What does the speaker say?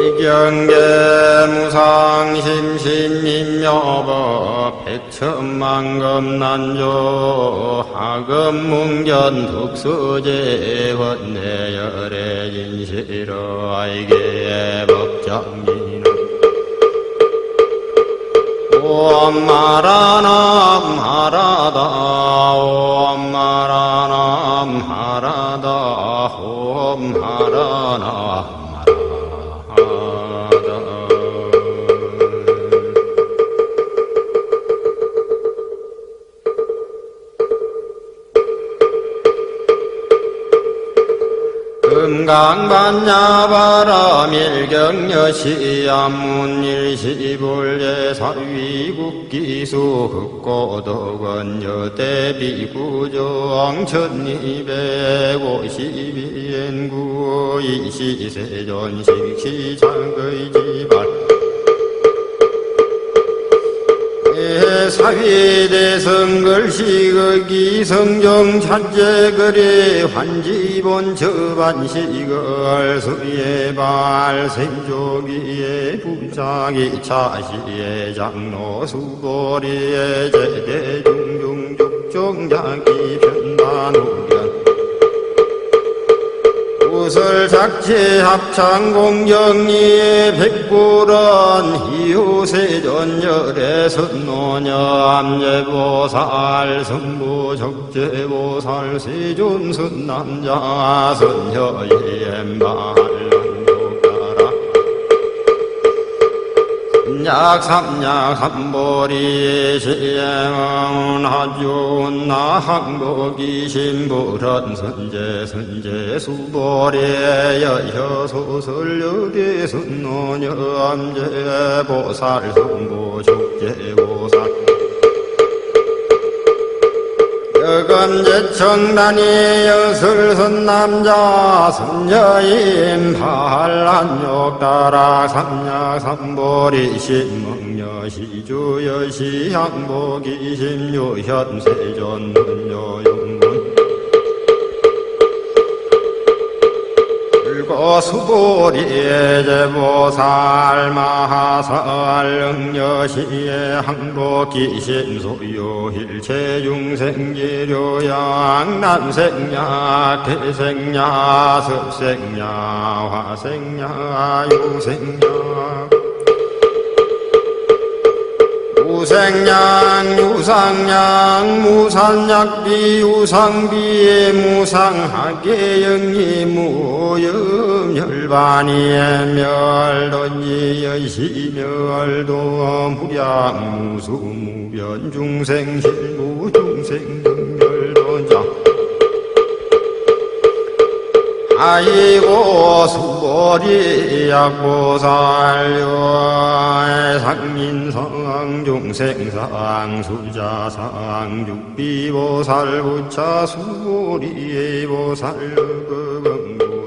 이경계 무상심심임여법 백천만금 난조 하금문견 득수제 헌내열의 진실어 아이게 법장이나. 옴마라남 하라다 옴마라남 하라다 옴 하라남 금강반야바라밀경여시 암문일시불예 사위국기수 흑고덕원 여대비구정 천이백오십이엔구 이시세존식시장의지발 사위대성글시그 기성정 찬제거리 환지본 저반시걸 수예발 생조기에 부자기 차시에 장로 수보리에 제대중중죽종자기 편단우 견 우설 작체 합창 공정리 백불원 이호세전열의 선노녀 암제보살 성부 적제보살 세존 선남자 선녀예엠 약 삼약 삼보리 시행은 하준 나항복이 신부런 선제 선제 수보리 여여소설 여기 순노녀 암제 보살 성부 죽제 보 살 여건제청단이 여슬선 남자 선녀인 반란욕 따라 삼약 삼보리 신멍녀 시주여 시향보기 심유현 세존문요 용문 불고 수보리에 제보살 마하살 응여시에 항복기심 소요 일체 중생기료양 남생야 태생야 습생야 화생야 유생야 우생양 유상양 무산약비 유상비 무상하게 영리 무염 혈반이에 멸던지 여시 멸도 무량 무수 무변 중생 실 무 중생 등멸 아이고 수보리 약보살요 상민상 중생상 수자상 육비보살 부차 수보리 보살 그